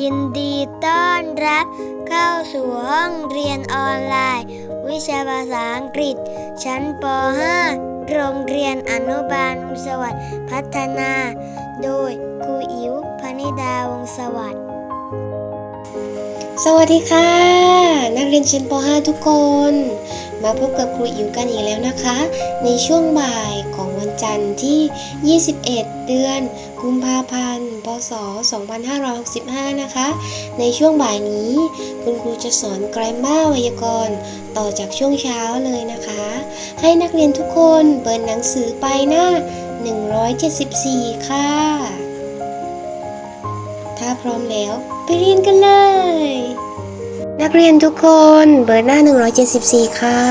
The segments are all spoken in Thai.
ยินดีต้อนรับเข้าสู่ห้องเรียนออนไลน์ วิชาภาษาอังกฤษ ชั้นป .5 โรงเรียนอนุบาลวงสวัสดิ์พัฒนา โดยครูอิ๋วพนิดาวงสวัสดิ์สวัสดีค่ะ นักเรียนชั้นป .5 ทุกคน มาพบกับครูอิ๋วกันอีกแล้วนะคะ ในช่วงบ่ายของวันจันทร์ที่ 21 เดือน กุมภาพันธ์ พศ 2565 นะคะ ในช่วงบ่ายนี้ คุณครูจะสอน grammar ไวยากรณ์ต่อจากช่วงเช้าเลยนะคะ ให้นักเรียนทุกคนเปิดหนังสือไปหน้า 174 ค่ะ ถ้าพร้อมแล้ว ไปเรียนกันเลย นักเรียนทุกคนเบอร์หน้า 174 ค่ะ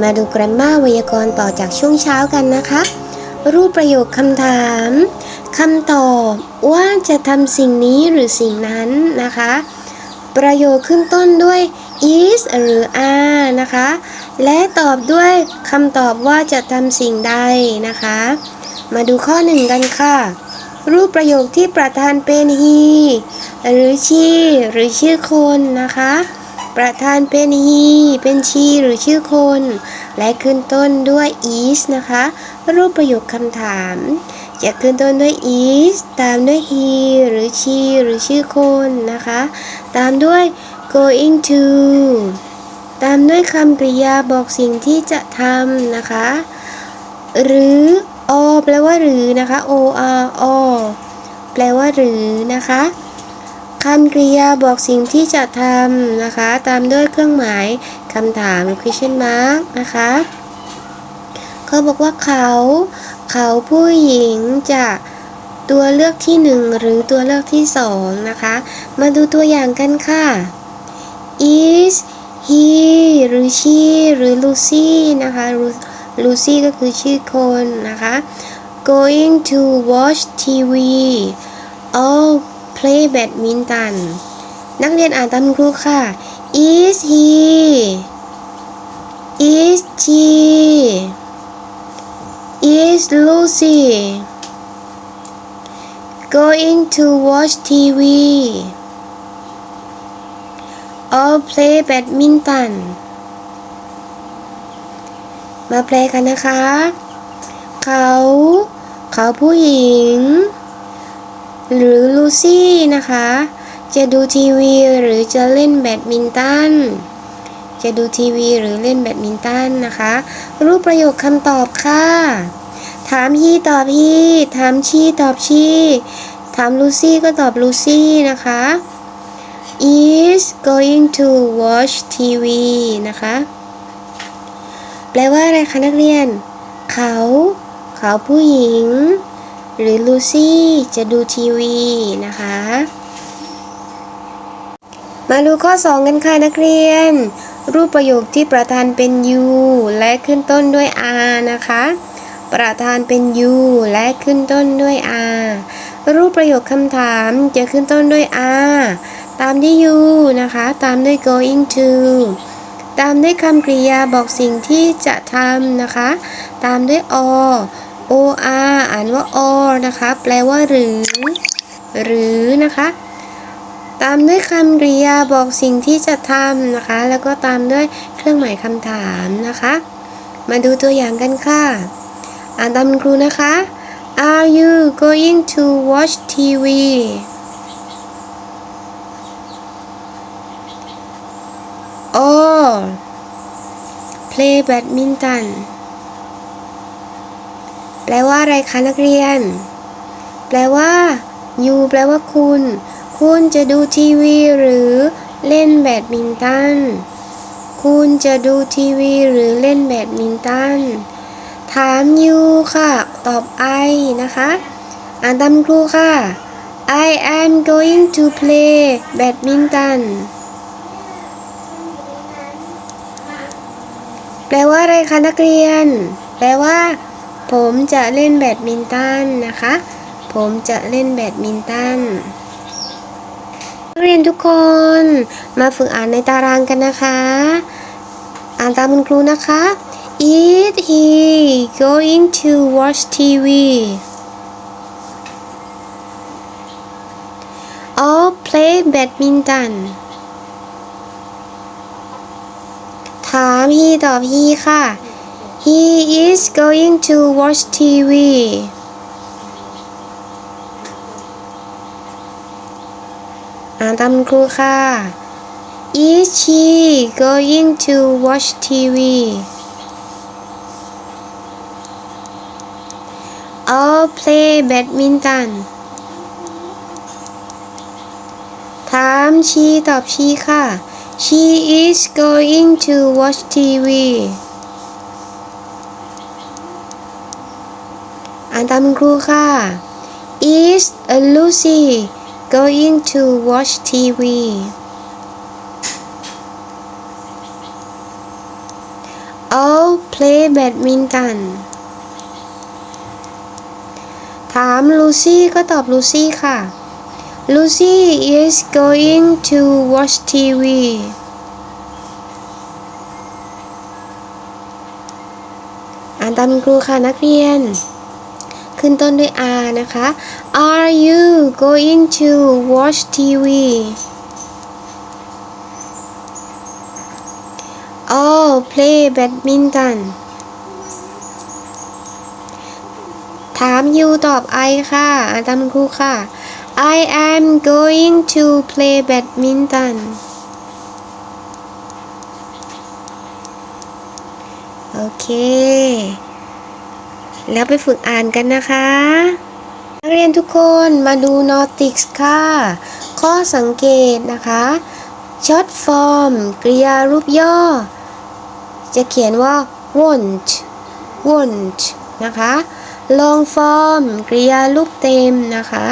มาดู g r a m m a r ไวยากรณ์ต่อจากช่วงเช้ากันนะคะ รูปประโยคคำถามคำตอบว่าจะทำสิ่งนี้หรือสิ่งนั้นนะคะ ประโยคขึ้นต้นด้วย is หรือ are นะคะ และตอบด้วยคำตอบว่าจะทำสิ่งใดนะคะ มาดูข้อหนึ่งกันค่ะ รูปประโยคที่ประธานเป็น he หรือ she หรือชื่อคนนะคะ ประธานเป็น he เป็น she หรือชื่อคน และขึ้นต้นด้วย is นะคะ รูปประโยคคำถาม จะขึ้นต้นด้วย is ตามด้วย he หรือ she หรือชื่อคนนะคะ ตามด้วย going to ตามด้วยคำกริยาบอกสิ่งที่จะทำนะคะ หรือ or แปลว่าหรือนะคะ o r or แปลว่าหรือนะคะ คำกริยาบอกสิ่งที่จะทำนะคะ ตามด้วยเครื่องหมายคำถาม question mark นะคะเขาบอกว่าเขา เขาผู้หญิงจะตัวเลือกที่หนึ่งหรือตัวเลือกที่สองนะคะ มาดูตัวอย่างกันค่ะ is he หรือ she หรือ Lucy นะคะ Lucy ก็คือชื่อคนนะคะ going to watch TV or play badminton นักเรียนอ่านตามครูค่ะ is he is she is Lucy going to watch TV or play badminton มาแปลกันนะคะ เขา เขาผู้หญิง หรือลูซี่นะคะ จะดูทีวีหรือจะเล่นแบดมินตัน จะดูทีวีหรือเล่นแบดมินตันนะคะ รูปประโยคคำตอบค่ะ ถามฮีตอบฮีถามชีตอบชีถามลูซี่ก็ตอบลูซี่นะคะ is going to watch TV นะคะ แปลว่าอะไรคะนักเรียน เขา เขาผู้หญิง หรือลูซี่จะดูทีวีนะคะ มาดูข้อ 2 กันค่ะนักเรียน รูปประโยคที่ประธานเป็น you และขึ้นต้นด้วย r นะคะ ประธานเป็น you และขึ้นต้นด้วย r รูปประโยคคำถามจะขึ้นต้นด้วย r ตามด้วย you นะคะ ตามด้วย going to ตามด้วยคำกริยาบอกสิ่งที่จะทำนะคะ ตามด้วย or อ่านว่า or นะคะ แปลว่าหรือ หรือนะคะ ตามด้วยคำกริยาบอกสิ่งที่จะทำนะคะ แล้วก็ตามด้วยเครื่องหมายคำถามนะคะ มาดูตัวอย่างกันค่ะ อ่านตามครูนะคะ Are you going to watch TV or play badminton แปลว่าอะไรคะนักเรียน แปลว่า you แปลว่าคุณ คุณจะดูทีวีหรือเล่นแบดมินตัน คุณจะดูทีวีหรือเล่นแบดมินตัน ถาม you ค่ะ ตอบ I นะคะ อ่านตามครูค่ะ I am going to play badminton แปลว่าอะไรคะนักเรียน แปลว่า ผมจะเล่นแบดมินตันนะคะ ผมจะเล่นแบดมินตันนักเรียนทุกคนมาฝึกอ่านในตารางกันนะคะ อ่านตามคุณครูนะคะ Is he going to watch TV or play badminton ถาม he ตอบ he ค่ะ he is going to watch TV อ่านตามคุณครูค่ะ is she going to watch TV or play badminton ถาม she ตอบ she ค่ะ she is going to watch TV านตามครูค่ะ is Lucy going to watch TV or play badminton ถามลูซี่ก็ตอบลูซี่ค่ะ Lucy is going to watch TV อ่านตามครูค่ะนักเรียน ขึ้นต้นด้วย R นะคะ Are you going to watch TV or play badminton ถาม you ตอบ I ค่ะอ่านตามคุณครูค่ะ I am going to play badminton โอเค แล้วไปฝึกอ่านกันนะคะ นักเรียนทุกคนมาดู Notics ค่ะ ข้อสังเกตนะคะ Short form กริยารูปย่อ จะเขียนว่า won't won't นะคะ Long form กริยารูปเต็มนะคะ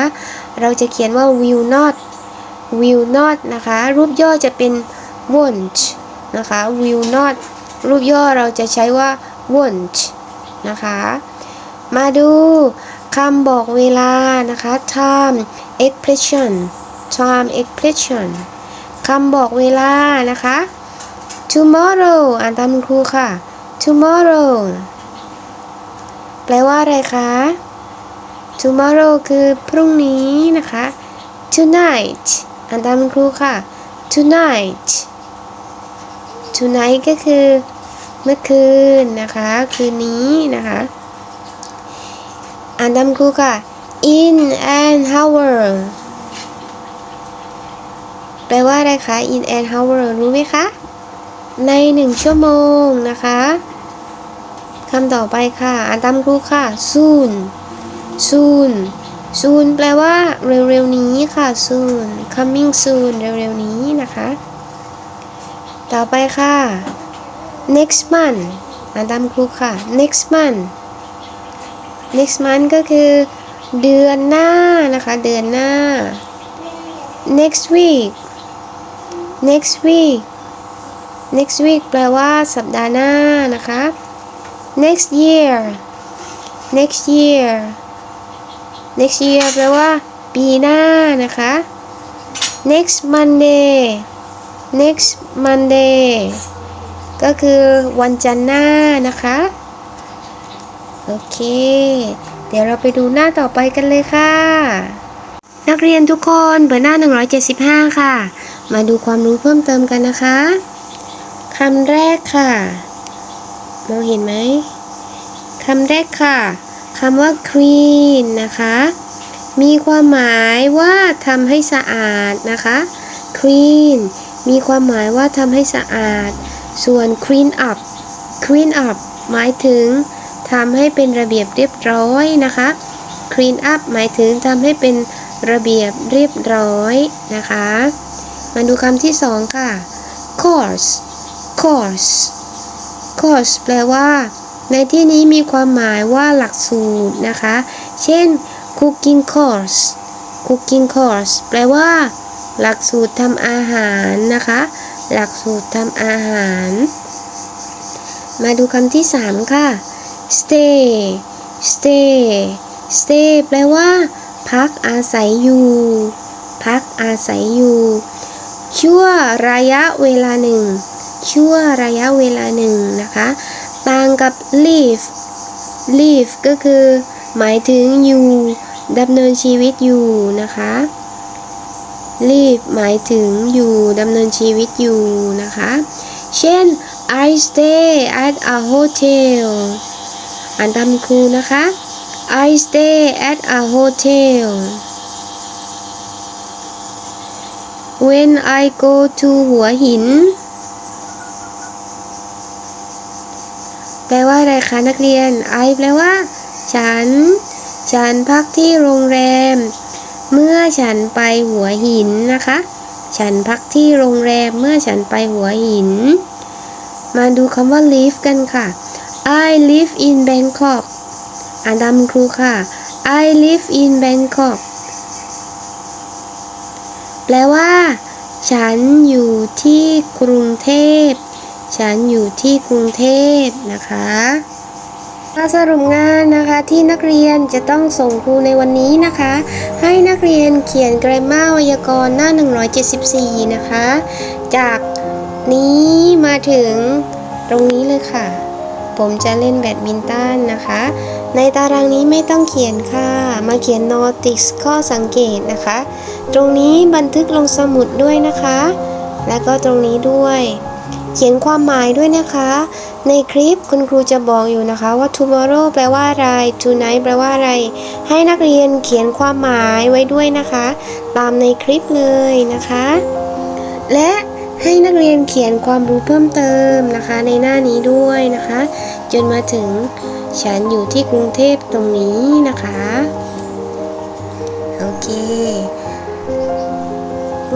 เราจะเขียนว่า will not will not นะคะ รูปย่อจะเป็น won't นะคะ will not รูปย่อเราจะใช้ว่า won't นะคะ มาดูคำบอกเวลานะคะ time expression time expression คำบอกเวลานะคะ tomorrow อ่านตามคุณครูค่ะ tomorrow แปลว่าอะไรคะ tomorrow คือพรุ่งนี้นะคะ tonight อ่านตามคุณครูค่ะ tonight tonight ก็คือเมื่อคืนนะคะ คืนนี้นะคะานตามครูค่ะ in an hour แปลว่าอะไรคะ in an hour รู้ไหมคะ ในหนึ่งชั่วโมงนะคะคำต่อไปค่ะ อ่านตามครูค่ะ soon soon soon แปลว่าเร็วๆนี้ค่ะ soon coming soon เร็วๆนี้นะคะ ต่อไปค่ะ next month อ่านตามครูค่ะ next month next month ก็คือเดือนหน้านะคะ เดือนหน้า next week next week next week แปลว่าสัปดาห์หน้านะคะ next year next year next year แปลว่าปีหน้านะคะ next Monday next Monday ก็คือวันจันทร์หน้านะคะ โอเค เดี๋ยวเราไปดูหน้าต่อไปกันเลยค่ะ นักเรียนทุกคนเปิดหน้า 175 ค่ะ มาดูความรู้เพิ่มเติมกันนะคะคำแรกค่ะ มองเห็นไหมคำแรกค่ะคำว่า clean นะคะ มีความหมายว่าทำให้สะอาดนะคะ clean มีความหมายว่าทำให้สะอาด ส่วน clean up clean up หมายถึง ทำให้เป็นระเบียบเรียบร้อยนะคะ clean up หมายถึงทำให้เป็นระเบียบเรียบร้อยนะคะ มาดูคำที่สองค่ะ course course course แปลว่า ในที่นี้มีความหมายว่าหลักสูตรนะคะ เช่น cooking course cooking course แปลว่า หลักสูตรทำอาหารนะคะ หลักสูตรทำอาหาร มาดูคำที่สามค่ะ stay stay stay แปลว่า พักอาศัยอยู่ พักอาศัยอยู่ ชั่วระยะเวลาหนึ่ง ชั่วระยะเวลาหนึ่งนะคะ ต่างกับ live live ก็คือ หมายถึงอยู่ดำเนินชีวิตอยู่นะคะ live หมายถึงอยู่ดำเนินชีวิตอยู่นะคะ เช่น I stay at a hotel อ่านตามครูนะคะ I stay at a hotel when I go to หัวหิน แปลว่าอะไรคะนักเรียน I แปลว่า ฉัน ฉันพักที่โรงแรม เมื่อฉันไปหัวหินนะคะ ฉันพักที่โรงแรมเมื่อฉันไปหัวหิน มาดูคำว่า live กันค่ะ I live in Bangkok อ่านตามคุณครูค่ะ I live in Bangkok แปลว่า ฉันอยู่ที่กรุงเทพ ฉันอยู่ที่กรุงเทพนะคะมาสรุปงานนะคะที่นักเรียนจะต้องส่งครูในวันนี้นะคะ ให้นักเรียนเขียนแกรมมาไวยากรณ์หน้า 174 นะคะ จากนี้มาถึงตรงนี้เลยค่ะ ผมจะเล่นแบดมินตันนะคะ ในตารางนี้ไม่ต้องเขียนค่ะ มาเขียน notice ข้อสังเกตนะคะ ตรงนี้บันทึกลงสมุดด้วยนะคะ แล้วก็ตรงนี้ด้วย เขียนความหมายด้วยนะคะ ในคลิปคุณครูจะบอกอยู่นะคะว่า tomorrow แปลว่าอะไร tonight แปลว่าอะไร ให้นักเรียนเขียนความหมายไว้ด้วยนะคะ ตามในคลิปเลยนะคะ และ ให้นักเรียนเขียนความรู้เพิ่มเติมนะคะ ในหน้านี้ด้วยนะคะ จนมาถึงฉันอยู่ที่กรุงเทพตรงนี้นะคะ โอเค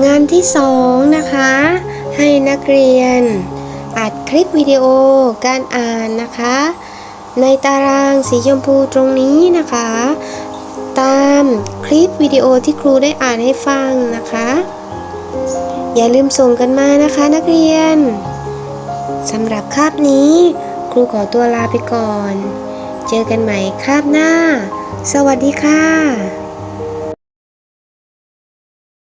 งานที่สองนะคะ ให้นักเรียนอัดคลิปวิดีโอการอ่านนะคะ ในตารางสีชมพูตรงนี้นะคะ ตามคลิปวิดีโอที่ครูได้อ่านให้ฟังนะคะ อย่าลืมส่งกันมานะคะนักเรียนสำหรับคาบนี้ ครูขอตัวลาไปก่อน เจอกันใหม่คาบหน้า สวัสดีค่ะ